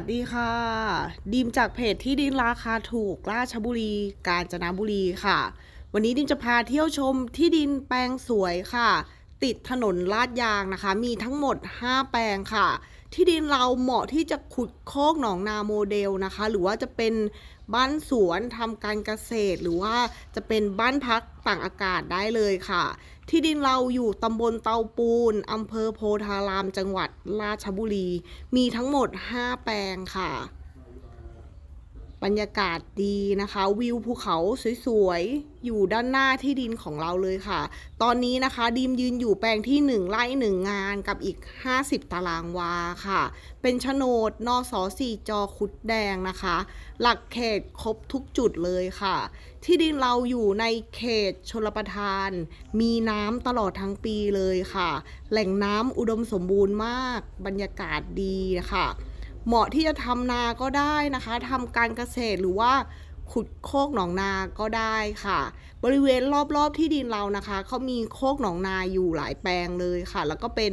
วัสดีค่ะ ดิมจากเพจที่ดินราคาถูกราชบุรี กาญจนบุรีค่ะ วันนี้ดิมจะพาเที่ยวชมที่ดินแปลงสวยค่ะ ติดถนนลาดยางนะคะ มีทั้งหมด 5 แปลงค่ะ ที่ดินเราเหมาะที่จะขุดโคกหนองนาโมเดลนะคะ หรือว่าจะเป็น บ้านสวนทำการเกษตร หรือว่าจะเป็นบ้านพักต่างอากาศได้เลยค่ะ ที่ดินเราอยู่ตำบลเตาปูนอำเภอโพธารามจังหวัดราชบุรี มีทั้งหมด 5 แปลงค่ะ บรรยากาศดีนะคะ วิวภูเขาสวยๆ อยู่ด้านหน้าที่ดินของเราเลยค่ะ ตอนนี้นะคะดีมยืนอยู่แปลงที่ 1 ไร่ 1 งานกับอีก 50 ตารางวาค่ะ เป็นโฉนดนสสี่จอคุดแดงนะคะ หลักเขตครบทุกจุดเลยค่ะ ที่ดินเราอยู่ในเขตชลประทาน มีน้ำตลอดทั้งปีเลยค่ะ แหล่งน้ำอุดมสมบูรณ์มาก บรรยากาศดีค่ะ เหมาะที่จะทำนาก็ได้นะคะทำการเกษตรหรือว่าขุดโคกหนองนาก็ได้ค่ะ บริเวณรอบๆที่ดินเรานะคะเขามีโคกหนองนาอยู่หลายแปลงเลยค่ะ แล้วก็เป็น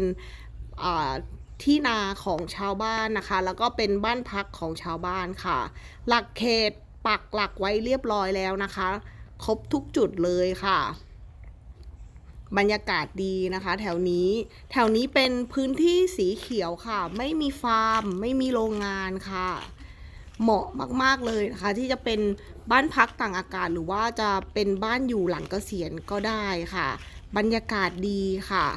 ที่นาของชาวบ้านนะคะ แล้วก็เป็นบ้านพักของชาวบ้านค่ะ หลักเขตปักหลักไว้เรียบร้อยแล้วนะคะ ครบทุกจุดเลยค่ะ บรรยากาศดีนะคะ แถวนี้ แถวนี้เป็นพื้นที่สีเขียวค่ะ ไม่มีฟาร์ม ไม่มีโรงงานค่ะ เหมาะมาก ๆ เลยนะคะ ที่จะเป็นบ้านพักต่างอากาศหรือว่าจะเป็นบ้านอยู่หลังเกษียณก็ได้ค่ะ บรรยากาศดีค่ะ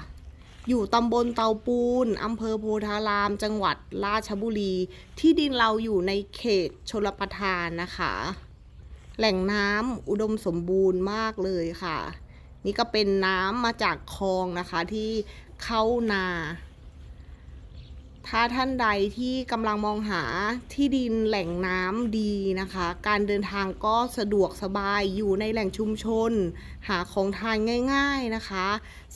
อยู่ตำบลเตาปูนอำเภอโพธาราม จังหวัดราชบุรี ที่ดินเราอยู่ในเขตชลประทานนะคะ แหล่งน้ำอุดมสมบูรณ์มากเลยค่ะ นี่ก็เป็นน้ำมาจากคลองนะคะที่เข้านา ถ้าท่านใดที่กำลังมองหาที่ดินแหล่งน้ำดีนะคะ การเดินทางก็สะดวกสบายอยู่ในแหล่งชุมชน หาของทานง่าย ๆนะคะ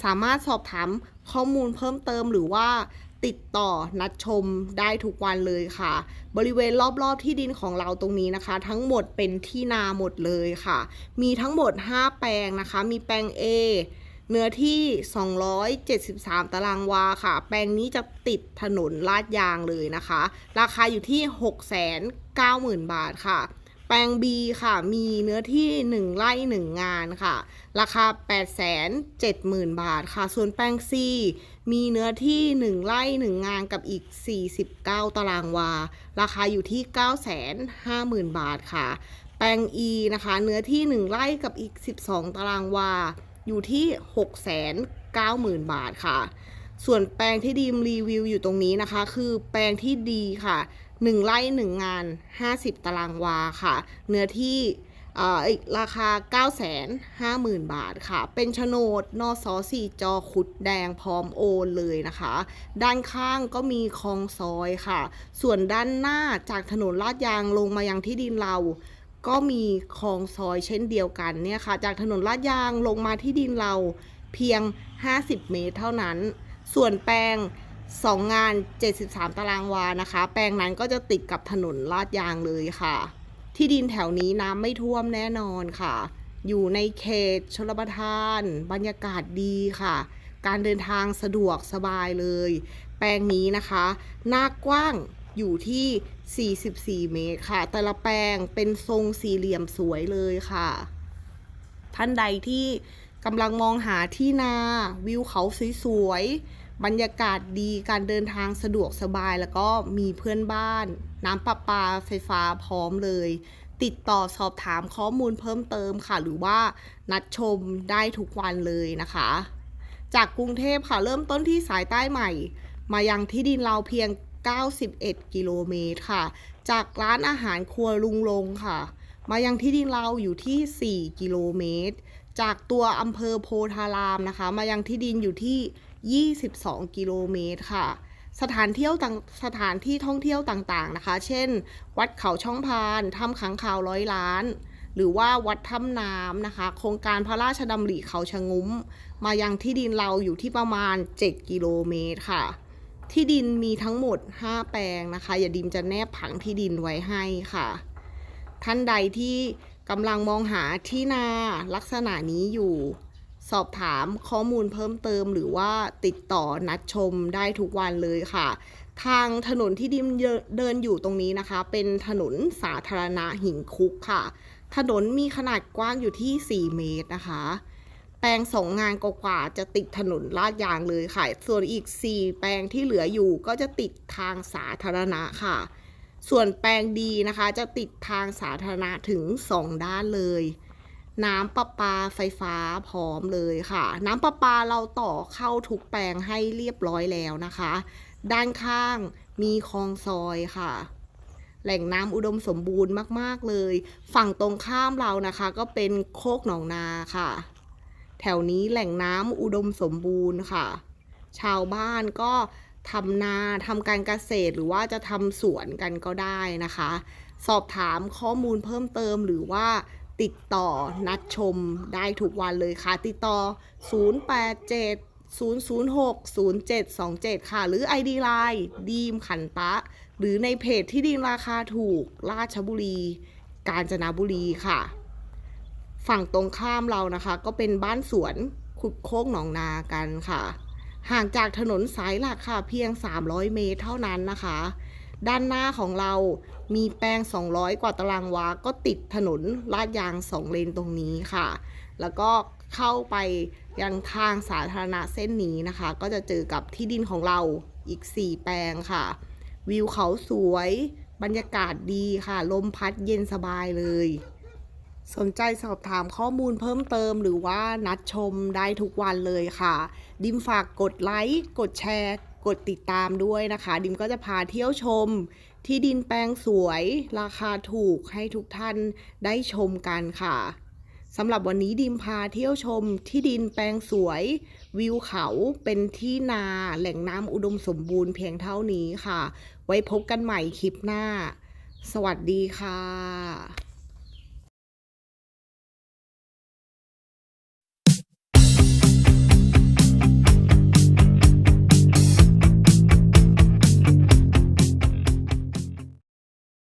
สามารถสอบถามข้อมูลเพิ่มเติมหรือว่า ติดต่อนัดชมได้ทุกวันเลยค่ะ บริเวณรอบๆที่ดินของเราตรงนี้นะคะ ทั้งหมดเป็นที่นาหมดเลยค่ะ มีทั้งหมด 5 แปลงนะคะ มีแปลง A เนื้อที่ 273 ตารางวาค่ะ แปลงนี้จะติดถนนลาดยางเลยนะคะ ราคาอยู่ที่ 690,000 บาทค่ะ แปลง B ค่ะ มีเนื้อที่ 1 ไร่ 1 งานค่ะ ราคา 870,000 บาทค่ะ ส่วนแปลง C มีเนื้อที่ 1 ไร่ 1 งานกับอีก 49 ตารางวา ราคาอยู่ที่ 950,000 บาทค่ะ แปลง E นะคะ เนื้อที่ 1 ไร่กับอีก 12 ตารางวา อยู่ที่ 690,000 บาทค่ะ ส่วนแปลงที่ดีมรีวิวอยู่ตรงนี้นะคะ คือแปลงที่ดีค่ะ 1 ไร่ 1 งาน 50 ตารางวาค่ะ เนื้อที่ ราคา 950,000 บาทค่ะ เป็นโฉนดนสสี่จอขุดแดงพร้อมโอนเลยนะคะ ด้านข้างก็มีคลองซอยค่ะ ส่วนด้านหน้าจากถนนลาดยางลงมายังที่ดินเราก็มีคลองซอยเช่นเดียวกันเนี่ยค่ะ จากถนนลาดยางลงมาที่ดินเราเพียง 50 เมตรเท่านั้น ส่วนแปลง 2 งาน 73 ตารางวานะคะ แปลงนั้นก็จะติดกับถนนลาดยางเลยค่ะ ที่ดินแถวนี้น้ำไม่ท่วมแน่นอนค่ะ อยู่ในเขตชลประทาน บรรยากาศดีค่ะ การเดินทางสะดวกสบายเลย แปลงนี้นะคะ หน้ากว้างอยู่ที่ 44 เมตรค่ะ แต่ละแปลงเป็นทรงสี่เหลี่ยมสวยเลยค่ะ ท่านใดที่กำลังมองหาที่นาวิวเขาสวยๆ บรรยากาศดีการเดินทางสะดวกสบายแล้วก็มีเพื่อนบ้าน น้ำประปาไฟฟ้าพร้อมเลย ติดต่อสอบถามข้อมูลเพิ่มเติมค่ะ หรือว่านัดชมได้ทุกวันเลยนะคะ จากกรุงเทพค่ะเริ่มต้นที่สายใต้ใหม่ มายังที่ดินเราเพียง 91 กิโลเมตรค่ะ จากร้านอาหารครัวลุงลงค่ะ มายังที่ดินเราอยู่ที่ 4 กิโลเมตร จากตัวอำเภอโพธารามนะคะ มายังที่ดินอยู่ที่ 22 กิโลเมตรค่ะ สถานเที่ยวต่างสถานที่ท่องเที่ยวต่างๆนะคะ เช่น วัดเขาช่องพานถ้ำขังข่าวร้อยล้าน หรือว่าวัดถ้ำน้ำนะคะ โครงการพระราชดำริเขาชะงุ้ม มายังที่ดินเราอยู่ที่ประมาณ 7 กิโลเมตรค่ะที่ดินมีทั้งหมด 5 แปลงนะคะ อย่าดิมจะแนบผังที่ดินไว้ให้ค่ะ ท่านใดที่ กำลังมองหาที่นาลักษณะนี้อยู่ สอบถามข้อมูลเพิ่มเติมหรือว่าติดต่อนัดชมได้ทุกวันเลยค่ะ ทางถนนที่ดิมเดินอยู่ตรงนี้นะคะ เป็นถนนสาธารณะหินคุกค่ะ ถนนมีขนาดกว้างอยู่ที่ 4 เมตรนะคะ แปลงสองงานกว่าจะติดถนนลาดยางเลยค่ะ ส่วนอีก 4 แปลงที่เหลืออยู่ก็จะติดทางสาธารณะค่ะ ส่วนแปลงดีนะคะ จะติดทางสาธารณะถึง 2 ด้านเลย น้ำประปาไฟฟ้าพร้อมเลยค่ะ น้ำประปาเราต่อเข้าทุกแปลงให้เรียบร้อยแล้วนะคะ ด้านข้างมีคลองซอยค่ะ แหล่งน้ำอุดมสมบูรณ์มาก ๆ เลย ฝั่งตรงข้ามเรานะคะ ก็เป็นโคกหนองนาค่ะ แถวนี้แหล่งน้ำอุดมสมบูรณ์ค่ะ ชาวบ้านก็ ทำนาทำการเกษตรหรือว่าจะทำสวนกันก็ได้นะคะ สอบถามข้อมูลเพิ่มเติมหรือว่าติดต่อนัดชมได้ทุกวันเลยค่ะ ติดต่อ 087 006 0727 ค่ะ หรือ ID Line ดีมขันตะ หรือในเพจที่ดินราคาถูกราชบุรี กาญจนบุรีค่ะ ฝั่งตรงข้ามเรานะคะ ก็เป็นบ้านสวนขุดโคกหนองนากันค่ะ ห่างจากถนนสายหลักค่ะเพียง 300 เมตรเท่านั้นนะคะ ด้านหน้าของเรามีแปลง 200 กว่าตารางวา ก็ติดถนนลาดยาง 2 เลนตรงนี้ค่ะ แล้วก็เข้าไปยังทางสาธารณะเส้นนี้นะคะ ก็จะเจอกับที่ดินของเราอีก 4 แปลงค่ะ วิวเขาสวย บรรยากาศดีค่ะ ลมพัดเย็นสบายเลย สนใจสอบถามข้อมูลเพิ่มเติมหรือว่านัดชมได้ทุกวันเลยค่ะ ดิมฝากกดไลค์กดแชร์ กดติดตามด้วยนะคะ ดิมก็จะพาเที่ยวชม ที่ดินแปลงสวย ราคาถูกให้ทุกท่านได้ชมกันค่ะสำหรับวันนี้ดิมพาเที่ยวชมที่ดินแปลงสวย วิวเขาเป็นที่นาแหล่งน้ำอุดมสมบูรณ์เพียงเท่านี้ค่ะ ไว้พบกันใหม่คลิปหน้า สวัสดีค่ะ